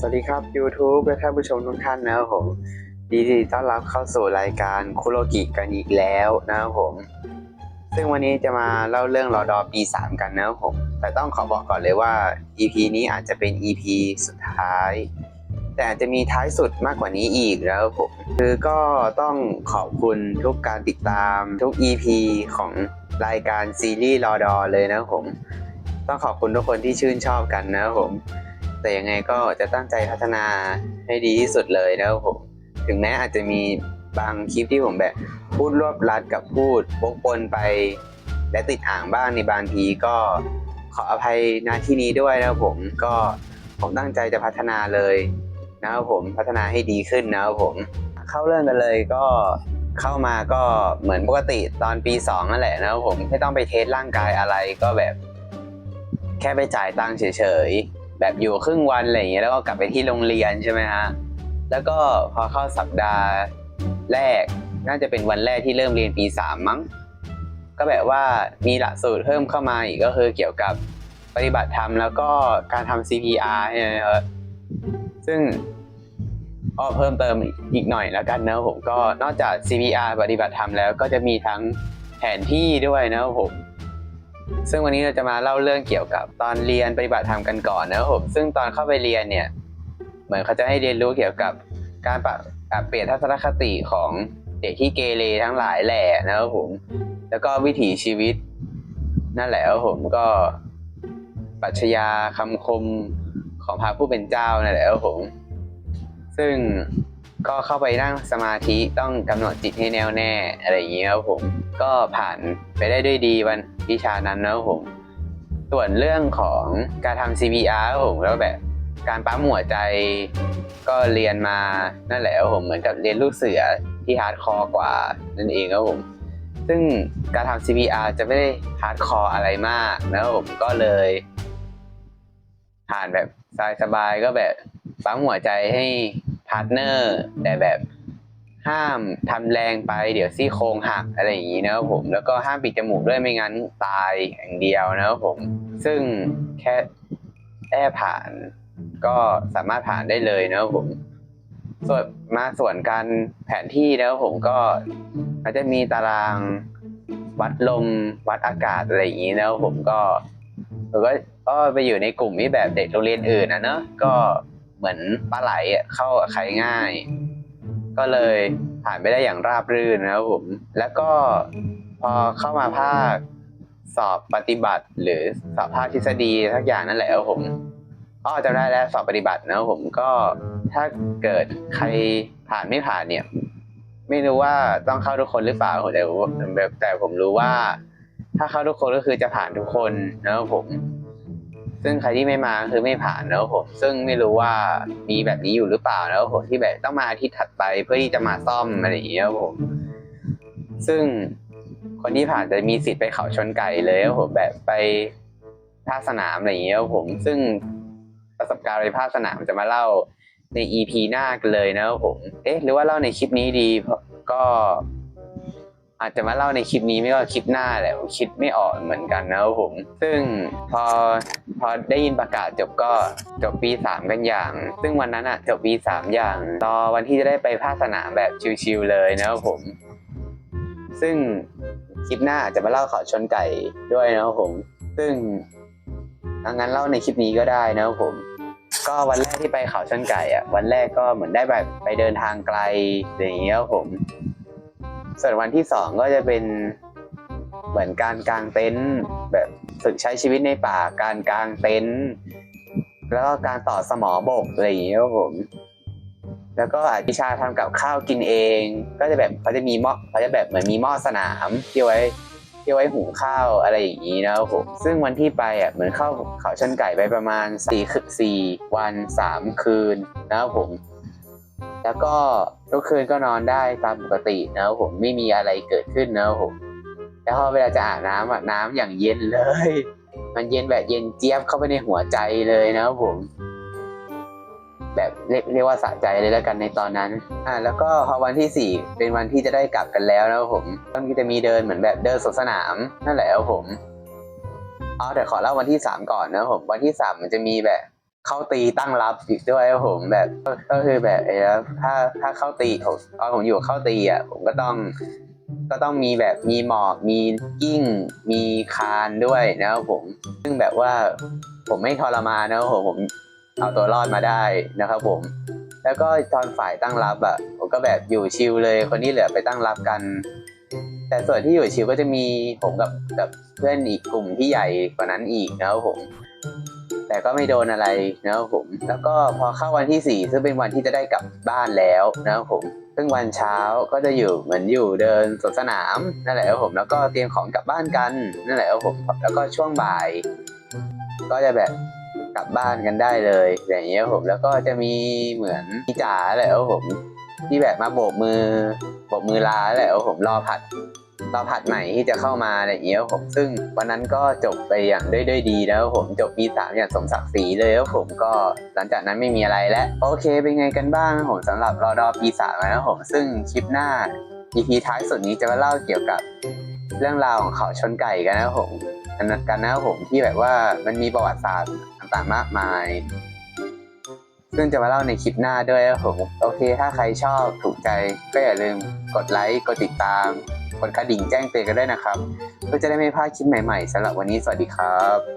สวัสดีครับ YouTube และท่านผู้ชมทุกท่านนะครับผมยินดีต้อนรับเข้าสู่รายการคุโรกิกันอีกแล้วนะครับผม ซึ่งวันนี้จะมาเล่าเรื่องรอดอปี 3 กันนะครับผม แต่ต้องขอบอกก่อนเลยว่า EP นี้อาจจะเป็น EP สุดท้าย แต่อาจจะมีท้ายสุดมากกว่านี้อีกแล้วผม คือก็ต้องขอบคุณทุกการติดตามทุก EP ของรายการซีรีส์รอดอเลยนะครับผม ต้องขอบคุณทุกคนที่ชื่นชอบกันนะครับผม แต่ยังไงก็จะตั้งใจพัฒนาให้ดีที่สุดเลยนะครับผมถึงแม้อาจจะมีบางคลิปที่ผมแบบพูดรวบรัดกับพูดวกปนไป และติดอ่างบ้างในบางทีก็ขออภัยหน้าที่นี้ด้วยนะครับผมก็ผมตั้งใจจะพัฒนาเลยนะครับผมพัฒนาให้ดีขึ้นนะครับผมเข้าเรื่องกันเลยก็เข้ามาก็เหมือนปกติตอนปีสองนั่นแหละนะครับผมไม่ต้องไปเทสร่างกายอะไรก็แบบ แค่ไปจ่ายตังค์เฉย แบบอยู่ครึ่งวันอะไรอย่างเงี้ยแล้วก็กลับไปที่โรงเรียนใช่ไหมฮะแล้วก็พอเข้าสัปดาห์แรก น่าจะเป็นวันแรกที่เริ่มเรียนปีสามมั้งก็แบบว่ามีหลักสูตรเพิ่มเข้ามาอีกก็คือเกี่ยวกับปฏิบัติธรรมแล้วก็การทำ CPR ใช่ไหมครับซึ่งอ้อเพิ่มเติมอีกหน่อยแล้วกันนะผมก็นอกจาก CPR ปฏิบัติธรรมแล้วก็จะมีทั้งแผนที่ด้วยนะครับผม ซึ่งวันนี้เราจะมาเล่าเรื่องเกี่ยวกับตอนเรียนปฏิบัติธรรมกันก่อนนะครับผมซึ่งตอนเข้าไปเรียนเนี่ยเหมือนเขาจะให้เรียนรู้เกี่ยวกับการปรับเปลี่ยนทัศนคติของเด็กที่เกเรทั้งหลายแหล่นะครับผมแล้วก็วิถีชีวิต นั่นแหละครับผมก็ปรัชญาคำคมของพระผู้เป็นเจ้านั่นแหละครับผมซึ่ง ก็เข้าไปนั่งสมาธิต้องกำหนดจิตให้แน่วแน่อะไรอย่างเงี้ยครับผมก็ผ่านไปได้ด้วยดีวันวิชานั้นนะครับผม ส่วนเรื่องของการทำ CPR ครับผมแล้วแบบการปั๊มหัวใจก็เรียนมานั่นแหละครับผมเหมือนกับเรียนลูกเสือที่ฮาร์ดคอร์กว่านั่นเองครับผมซึ่งการทำ CPR จะไม่ได้ฮาร์ดคอร์อะไรมากนะครับผมก็เลยผ่านแบบสบายๆก็แบบปั๊มหัวใจให้าร์ทเนอร์ แต่แบบห้ามทำแรงไปเดี๋ยวซี่โครงหักอะไรอย่างนี้นะครับผมแล้วก็ห้ามปิดจมูกด้วยไม่งั้นตายอย่างเดียวนะครับผม ซึ่งแค่แค่ผ่านก็สามารถผ่านได้เลยนะครับผม ส่วนมาส่วนการแผนที่นะครับผมก็อาจจะมีตารางวัดลมวัดอากาศอะไรอย่างนี้นะครับผมก็ผมก็ก็ไปอยู่ในกลุ่มที่แบบเด็กโรงเรียนอื่นนะเนอะก็ เหมือนปลาไหลอะเข้ากับใครง่าย ก็เลยผ่านไปได้อย่างราบรื่นนะครับผมแล้วก็พอเข้ามาภาคสอบปฏิบัติ หรือสอบภาคทฤษฎีทักอย่างนั่นแหละครับผมอ๋อจำได้แล้วสอบปฏิบัตินะครับผมก็ถ้าเกิดใครผ่านไม่ผ่านเนี่ย ไม่รู้ว่าต้องเข้าทุกคนหรือเปล่าแต่แต่ผมรู้ว่า ถ้าเข้าทุกคนก็คือจะผ่านทุกคนนะครับผม ซึ่งใครที่ไม่มาคือไม่ผ่านนะครับผมซึ่งไม่รู้ว่ามีแบบนี้อยู่หรือเปล่านะครับผมที่แบบต้องมาอาทิตย์ถัดไปเพื่อที่จะมาซ่อมอะไรอย่างเงี้ยครับผมซึ่งคนที่ผ่านจะมีสิทธิ์ไปเขาชนไก่เลยครับผมแบบไปภาคสนามอะไรอย่างเงี้ยครับผมซึ่งประสบการณ์ไปภาคสนามจะมาเล่าใน EP หน้ากันเลยนะครับผม เอ๊ะ หรือว่าเล่าในคลิปนี้ดีเพราะก็ อาจจะมาเล่าในคลิปนี้ไม่ก็คลิปหน้าแหละคิดไม่ออกเหมือนกันนะครับผม ซึ่งพอพอได้ยินประกาศจบก็จบปีสามกันอย่าง ซึ่งวันนั้นอะจบปีสามอย่างรอวันที่จะได้ไปภาคสนามแบบชิวๆเลยนะครับผม ซึ่งคลิปหน้าอาจจะมาเล่าข่าวชนไก่ด้วยนะครับผม ซึ่งถ้างั้นเล่าในคลิปนี้ก็ได้นะครับผมก็วันแรกที่ไปเขาชนไก่อะวันแรกก็เหมือนได้แบบไปเดินทางไกลอย่างเงี้ยครับผม ส่วนวันที่สองก็จะเป็นเหมือนการกางเต็นท์แบบฝึกใช้ชีวิตในป่าการกางเต็นท์แล้วก็การต่อสมอบกอะไรอย่างเงี้ยครับผม แล้วก็อาจวิชาทำกับข้าวกินเอง ก็จะแบบเขาจะมีหม้อเขาจะแบบเหมือนมีหม้อสนามที่ไว้ที่ไว้หุงข้าวอะไรอย่างนี้นะครับผมซึ่งวันที่ไปอะเหมือนเข้าเขาชันไก่ไปประมาณสี่สี่วันสามคืนนะครับผม แล้วก็ทุกคืนก็นอนได้ตามปกตินะครับผมไม่มีอะไรเกิดขึ้นนะครับผมแล้วพอเวลาจะอาบน้ำอะน้ำอย่างเย็นเลย มันเย็นแบบเย็นเจี๊ยบเข้าไปในหัวใจเลยนะครับผมแบบเรียกเรียกว่าสะใจเลยแล้วกันในตอนนั้น อ่า แล้วก็พอวันที่สี่เป็นวันที่จะได้กลับกันแล้วนะครับผมก็จะมีเดินเหมือนแบบเดินสวนสนามนั่นแหละครับผมอ๋อแต่ขอเล่าวันที่สามก่อนนะครับผมวันที่สามมันจะมีแบบ เข้าตีตั้งรับอีกด้วยผมแบบก็ก็คือแบบเออถ้าถ้าเข้าตีผมตอนผมอยู่เข้าตีอะผมก็ต้องก็ต้องมีแบบมีหมอบมีกิ้ง มีคานด้วยนะครับผม ซึ่งแบบว่าผมไม่ทรมานนะครับผมผมเอาตัวรอดมาได้นะครับผม แล้วก็ตอนฝ่ายตั้งรับอะผมก็แบบอยู่ชิลเลยคนที่เหลือไปตั้งรับกัน แต่ส่วนที่อยู่ชิลก็จะมีผมกับกับเพื่อนอีกกลุ่มที่ใหญ่กว่านั้นอีกนะครับผม แต่ก็ไม่โดนอะไรนะครับผม แล้วก็พอเข้าวันที่สี่ซึ่งเป็นวันที่จะได้กลับบ้านแล้วนะครับผม ซึ่งวันเช้าก็จะอยู่เหมือนอยู่เดินสวนสนามนั่นแหละครับผม แล้วก็เตรียมของกลับบ้านกันนั่นแหละครับผม แล้วก็ช่วงบ่าย ก็จะแบบกลับบ้านกันได้เลยอย่างเงี้ยครับผมแล้วก็จะมีเหมือนพี่จ๋าแหละครับผมที่แบบมาโบกมือโบกมือลาแหละครับผมรอผัด รอผัดใหม่ที่จะเข้ามาอะไรอย่างเงี้ยผมซึ่งวันนั้นก็จบไปอย่างด้วยด้วยดีแล้วผมจบปีสามอย่างสมศักดิ์ศรีเลยครับผมก็หลังจากนั้นไม่มีอะไรแล้วโอเคเป็นไงกันบ้างผมสำหรับรอดอปีสามนะครับผมซึ่งคลิปหน้า EP ท้ายสุดนี้จะมาเล่าเกี่ยวกับเรื่องราวของเขาชนไก่กันนะผมกันนะกันนะผมที่แบบว่ามันมีประวัติศาสตร์ต่างๆมากมาย ซึ่งจะมาเล่าในคลิปหน้าด้วยครับผมโอเค ถ้าใครชอบถูกใจก็อย่าลืมกดไลค์กดติดตาม กดกระดิ่งแจ้งเตือนกันด้วยนะครับ เพื่อจะได้ไม่พลาดคลิปใหม่ๆสำหรับวันนี้สวัสดีครับ